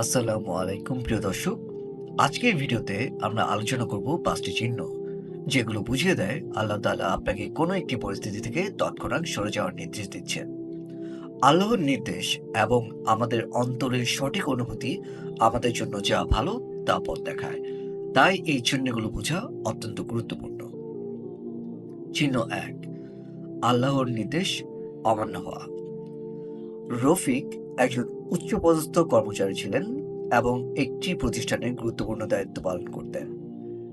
আসসালামু আলাইকুম, প্রিয় দর্শক। আজকের ভিডিওতে আমরা আলোচনা করব পাঁচটি চিহ্ন, যেগুলো বুঝিয়ে দেয় আল্লাহ তাআলা আপনাকে কোনো একটি পরিস্থিতি থেকে তৎক্ষণাৎ সরে যাওয়ার নির্দেশ দিচ্ছেন। আল্লাহর নির্দেশ এবং আমাদের অন্তরের সঠিক অনুভূতি আমাদের জন্য যা ভালো, তা পথ দেখায়। তাই এই চিহ্নগুলো বোঝা অত্যন্ত গুরুত্বপূর্ণ। চিহ্ন এক, আল্লাহর নির্দেশ অমান্য হওয়া। রফিক একজন উচ্চপদস্থ কর্মচারী ছিলেন এবং একটি প্রতিষ্ঠানে গুরুত্বপূর্ণ দায়িত্ব পালন করতেন।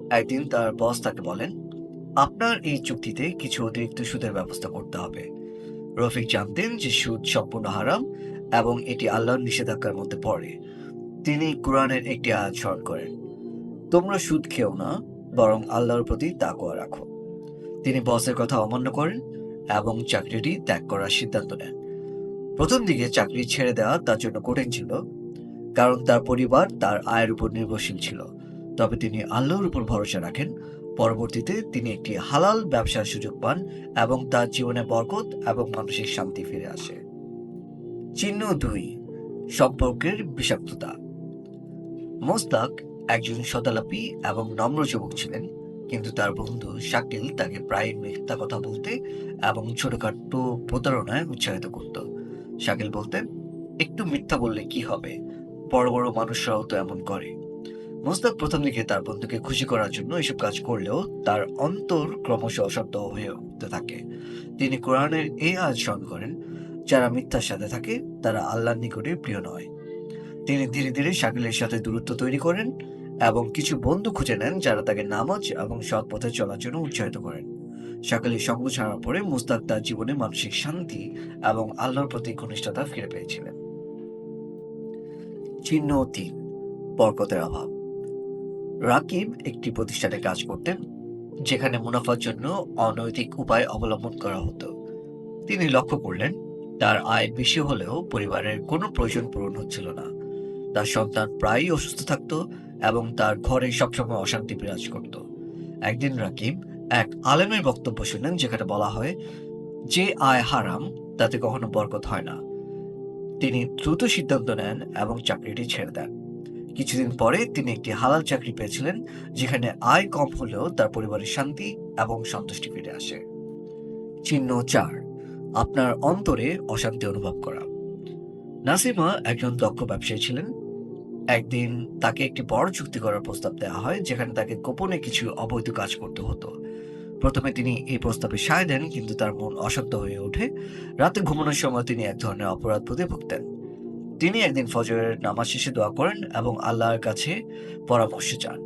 একদিন তার বস তাকে বলেন, আপনার এই চুক্তিতে কিছু অতিরিক্ত সুদের ব্যবস্থা করতে হবে। রফিক জানতেন যে সুদ সম্পূর্ণ হারাম এবং এটি আল্লাহর নিষেধাজ্ঞার মধ্যে পড়ে। তিনি কোরআনের একটি আয়াত স্মরণ করেন, তোমরা সুদ খেও না, বরং আল্লাহর প্রতি তাকওয়া রাখো। তিনি বসের কথা অমান্য করেন এবং চাকরিটি ত্যাগ করার সিদ্ধান্ত নেন। প্রথম দিকে চাকরি ছেড়ে দেওয়া তার জন্য কঠিন ছিল, কারণ তার পরিবার তার আয়ের উপর নির্ভরশীল ছিল। তবে তিনি আল্লাহর উপর ভরসা রাখেন। পরবর্তীতে তিনি একটি হালাল ব্যবসার সুযোগ পান এবং তার জীবনে বরকত এবং মানসিক শান্তি ফিরে আসে। চিহ্ন দুই, সম্পর্কের বিষাক্ততা। মোস্তাক একজন সদালাপী এবং নম্র যুবক ছিলেন, কিন্তু তার বন্ধু শাকিল তাকে প্রায় মিথ্যা কথা বলতে এবং ছোটখাটো প্রতারণায় উৎসাহিত করত। শাকিল বলতেন, একটু মিথ্যা বললে কি হবে? বড় বড় মানুষরাও তো এমন করে। মোস্তাক প্রথম দিকে তার বন্ধুকে খুশি করার জন্য এসব কাজ করলেও তার অন্তর ক্রমশ অশব্দ হয়ে উঠতে থাকে। তিনি কোরআনের এই আজ স্মরণ করেন, যারা মিথ্যার সাথে থাকে, তারা আল্লাহর নিকটে প্রিয় নয়। তিনি ধীরে ধীরে শাকিলের সাথে দূরত্ব তৈরি করেন এবং কিছু বন্ধু খুঁজে নেন যারা তাকে নামাজ এবং সৎ পথে চলার জন্য উৎসাহিত করেন। শাকিলের সঙ্গ ছাড়ার পরে মুস্তাক তার জীবনে মানসিক শান্তি এবং আল্লাহর প্রতি ঘনিষ্ঠতা ফিরে পেয়েছিলেন। চিহ্ন তিন, বরকতের অভাব। রাকিব একটি প্রতিষ্ঠানে কাজ করতেন, যেখানে মুনাফার জন্য অনৈতিক উপায় অবলম্বন করা হতো। তিনি লক্ষ্য করলেন, তার আয় বেশি হলেও পরিবারের কোনো প্রয়োজন পূরণ হচ্ছিল না। তার সন্তান প্রায়ই অসুস্থ থাকতো এবং তার ঘরে সবসময় অশান্তি বিরাজ করত। একদিন রাকিব এক আলেমের বক্তব্য শুনেন যেখানে বলা হয়, যে আয় হারাম, তাতে কখনো বরকত হয় না। তিনি দ্রুত সিদ্ধান্ত নেন এবং চাকরিটি ছেড়ে দেন। কিছুদিন পরে তিনি একটি হালাল চাকরি পেয়েছিলেন, যেখানে আয় কম হলেও তার পরিবারের শান্তি এবং সন্তুষ্টি ফিরে আসে। চিহ্ন চার, আপনার অন্তরে অশান্তি অনুভব করা। নাসিমা একজন দক্ষ ব্যবসায়ী ছিলেন। একদিন তাকে একটি বড় চুক্তি করার প্রস্তাব দেওয়া হয়, যেখানে তাকে গোপনে কিছু অবৈধ কাজ করতে হতো। প্রথমে তিনি এই প্রস্তাবে সায় দেন, কিন্তু তার মন অশান্ত হয়ে ওঠে। রাতে ঘুমানোর সময় তিনি এক ধরনের অপরাধ বোধে ভুগতেন। তিনি একদিন ফজরের নামাজ শেষে দোয়া করেন এবং আল্লাহর কাছে পরামর্শ চান।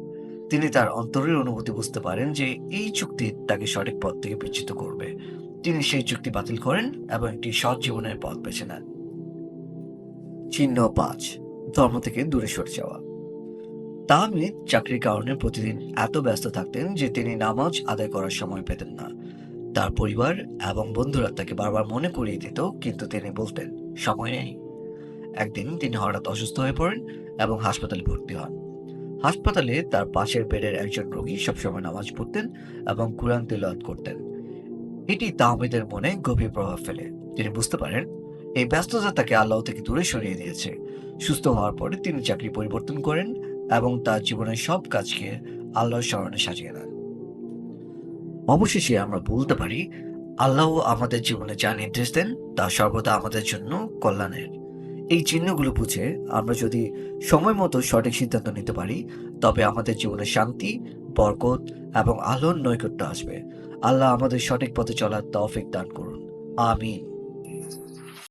তিনি তার অন্তরের অনুভূতি বুঝতে পারেন যে এই চুক্তি তাকে সঠিক পথ থেকে বিচ্ছিত করবে। তিনি সেই চুক্তি বাতিল করেন এবং একটি সৎ জীবনের পথ বেছে নেন। চিহ্ন পাঁচ, ধর্ম থেকে দূরে সরে যাওয়া। তাহমিদ চাকরির কারণে প্রতিদিন এত ব্যস্ত থাকতেন যে তিনি নামাজ আদায় করার সময় পেতেন না। তার পরিবার এবং বন্ধুরা তাকে বারবার মনে করিয়ে দিত, কিন্তু তিনি বলতেন, সময় নেই। একদিন তিনি হঠাৎ অসুস্থ হয়ে পড়েন এবং হাসপাতালে ভর্তি হন। হাসপাতালে তার পাশের বেডের একজন রোগী সবসময় নামাজ পড়তেন এবং কোরআন তিলাওয়াত করতেন। এটি তাহমিদের মনে গভীর প্রভাব ফেলে। তিনি বুঝতে পারেন, এই ব্যস্ততা তাকে আল্লাহ থেকে দূরে সরিয়ে দিয়েছে। সুস্থ হওয়ার পরে তিনি চাকরি পরিবর্তন করেন এবং তার জীবনের সব কাজকে আল্লাহর স্মরণে সাজিয়ে নেন অবশেষে আমরা বলতে পারি, আল্লাহ আমাদের জীবনে যা নির্দেশ দেন, তা সর্বদা আমাদের জন্য কল্যাণের। এই চিহ্নগুলো বুঝে আমরা যদি সময় মতো সঠিক সিদ্ধান্ত নিতে পারি, তবে আমাদের জীবনে শান্তি, বরকত এবং আলোর নৈকট্য আসবে। আল্লাহ আমাদের সঠিক পথে চলার তৌফিক দান করুন। আমিন।